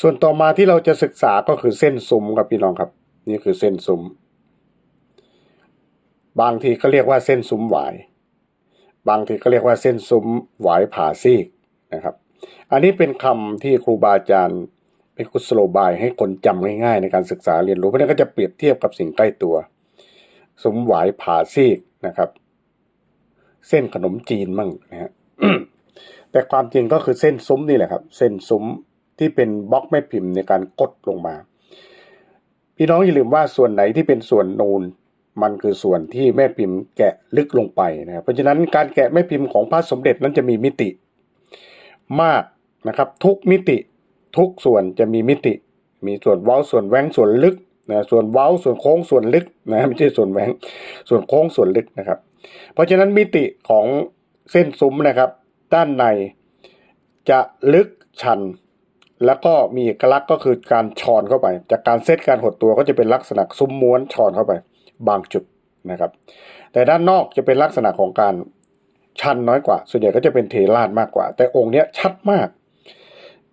ส่วนต่อมาที่เราจะศึกษาก็คือเส้นซุ้มครับพี่น้องครับ นี่คือเส้นซุ้ม บางทีก็เรียกว่าเส้นซุ้มหวาย บางทีก็เรียกว่าเส้นซุ้มหวายผ่าซีกนะครับ อันนี้เป็นคำที่ครูบาอาจารย์ เป็นกุศโลบายให้คนจำง่ายๆ ในการศึกษาเรียนรู้เพราะฉะนั้นก็จะเปรียบเทียบกับสิ่งใกล้ตัวซุ้มหวายผ่าซีกนะครับ เส้นขนมจีนมั่งนะฮะแต่ความจริงก็คือเส้นซุ้มนี่แหละครับ เส้นซุ้ม ที่เป็นบล็อกแม่พิมพ์ในการกดลงมา พี่น้องอย่าลืมว่าส่วนไหนที่เป็นส่วนนูนมันคือส่วนที่แม่พิมพ์แกะลึกลงไปนะครับเพราะฉะนั้นการแกะแม่พิมพ์ของพระสมเด็จนั้นจะมีมิติมากนะครับ ทุกมิติทุกส่วนจะมีมิติ มีส่วนเว้าส่วนแหวงส่วนลึกนะส่วนเว้าส่วนโค้งส่วนลึกนะไม่ใช่ส่วนแหวงส่วนโค้งส่วนลึกนะครับ เพราะฉะนั้นมิติของเส้นซุ้มนะครับ ด้านในจะลึกชัน แล้วก็มีเอกลักษณ์ก็คือการชอนเข้าไป จากการเซตการหดตัวก็จะเป็นลักษณะซุ้มม้วนชอนเข้าไป บางจุดนะครับ แต่ด้านนอกจะเป็นลักษณะของการชันน้อยกว่า ส่วนใหญ่ก็จะเป็นเทราดมากกว่า แต่องค์เนี้ยชัดมาก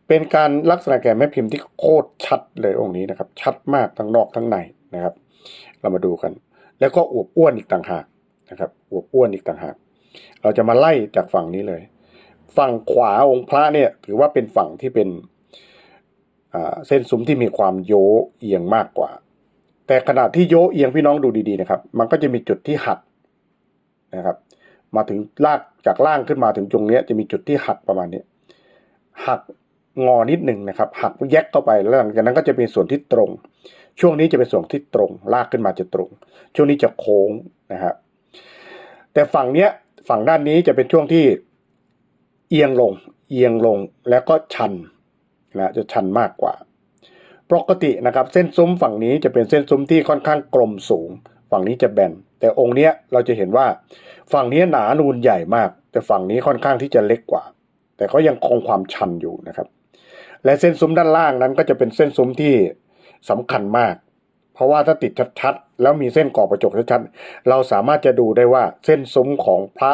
เป็นการลักษณะแก่แม่พิมพ์ที่โคตรชัดเลยองค์นี้นะครับ ชัดมากทั้งนอกทั้งในนะครับ เรามาดูกัน แล้วก็อวบอ้วนอีกต่างหากนะครับอวบอ้วนอีกต่างหาก เราจะมาไล่จากฝั่งนี้เลย ฝั่งขวาองค์พระเนี่ยถือว่าเป็นฝั่งที่เป็น เส้นซุ้มที่มีความโยเอียงมากกว่า แต่ขณะที่โยเอียงพี่น้องดูดีๆนะครับ มันก็จะมีจุดที่หักนะครับ มาถึงลากจากล่างขึ้นมาถึงตรงนี้จะมีจุดที่หักประมาณนี้หักงอนิดหนึ่งนะครับ หักแยกเข้าไปแล้วหลังจากนั้นก็จะเป็นส่วนที่ตรง ช่วงนี้จะเป็นส่วนที่ตรง ลากขึ้นมาจะตรง ช่วงนี้จะโค้งนะครับ แต่ฝั่งเนี้ยฝั่งด้านนี้จะเป็นช่วงที่เอียงลง เอียงลงแล้วก็ชัน นะจะชันมากกว่า ปกตินะครับเส้นซุ้มฝั่งนี้จะเป็นเส้นซุ้มที่ค่อนข้างกลมสูง ฝั่งนี้จะแบน แต่องค์เนี้ยเราจะเห็นว่าฝั่งนี้หนานูนใหญ่มาก แต่ฝั่งนี้ค่อนข้างที่จะเล็กกว่า แต่ก็ยังคงความชันอยู่นะครับ และเส้นซุ้มด้านล่างนั้นก็จะเป็นเส้นซุ้มที่สำคัญมาก เพราะว่าถ้าติดชัดๆ แล้วมีเส้นก่อกระจกชัดๆ เราสามารถจะดูได้ว่าเส้นซุ้มของพระ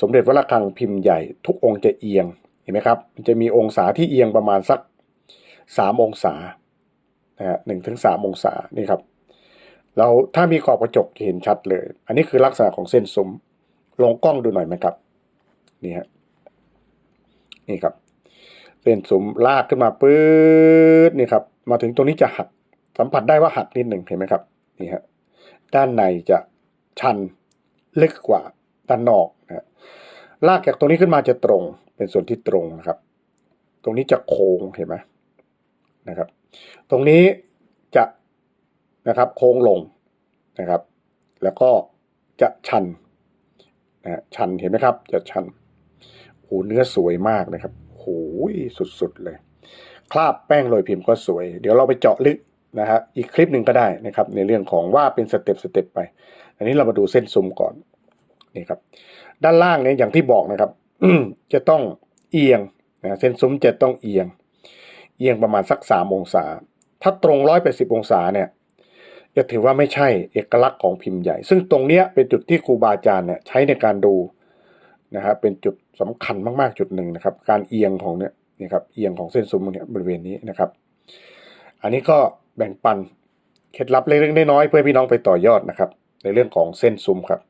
สมเด็จวัดระฆังพิมพ์ใหญ่ทุกองค์จะเอียง ห็นไหมครับมันจะมีองศาที่เอียงประมาณสักสามองศานะฮะหนึ่งถึงสามองศานี่ครับเราถ้ามีขอบกระจกจะเห็นชัดเลย อันนี้คือลักษณะของเส้นซุ้มลงกล้องดูหน่อยไหมครับนี่ฮะนี่ครับเส้นซุ้มลากขึ้นมาปื๊ดนี่ครับ มาถึงตรงนี้จะหักสัมผัสได้ว่าหักนิดหนึ่งเห็นไหมครับนี่ฮะด้านในจะชันลึกกว่าด้านนอกนะฮะ ลากจากตรงนี้ขึ้นมาจะตรง เป็นส่วนที่ตรงนะครับ ตรงนี้จะโค้งเห็นไหมนะครับ ตรงนี้จะนะครับโค้งลงนะครับ แล้วก็จะชันนะฮะชันเห็นไหมครับ จะชันโอ้เนื้อสวยมากนะครับโอ้ยสุดๆเลย คราบแป้งโรยพิมพ์ก็สวย เดี๋ยวเราไปเจาะลึกนะฮะอีกคลิปหนึ่งก็ได้นะครับ ในเรื่องของว่าเป็นสเต็ปสเต็ปไป อันนี้เรามาดูเส้นซุ้มก่อน นี่ครับ ด้านล่างเนี่ยอย่างที่บอกนะครับจะต้องเอียงนะเส้นซุ้มจะต้องเอียง เอียงประมาณสักสามองศา ถ้าตรงร้อยแปดสิบองศาเนี่ยจะถือว่าไม่ใช่เอกลักษณ์ของพิมพ์ใหญ่ ซึ่งตรงเนี้ยเป็นจุดที่ครูบาอาจารย์เนี่ยใช้ในการดูนะครับเป็นจุดสำคัญมากๆจุดหนึ่งนะครับ การเอียงของเนี่ยนี่ครับเอียงของเส้นซุ้มเนี่ยบริเวณนี้นะครับ อันนี้ก็แบ่งปันเคล็ดลับเล็กๆน้อยๆเพื่อพี่น้องไปต่อยอดนะครับ ในเรื่องของเส้นซุ้มครับ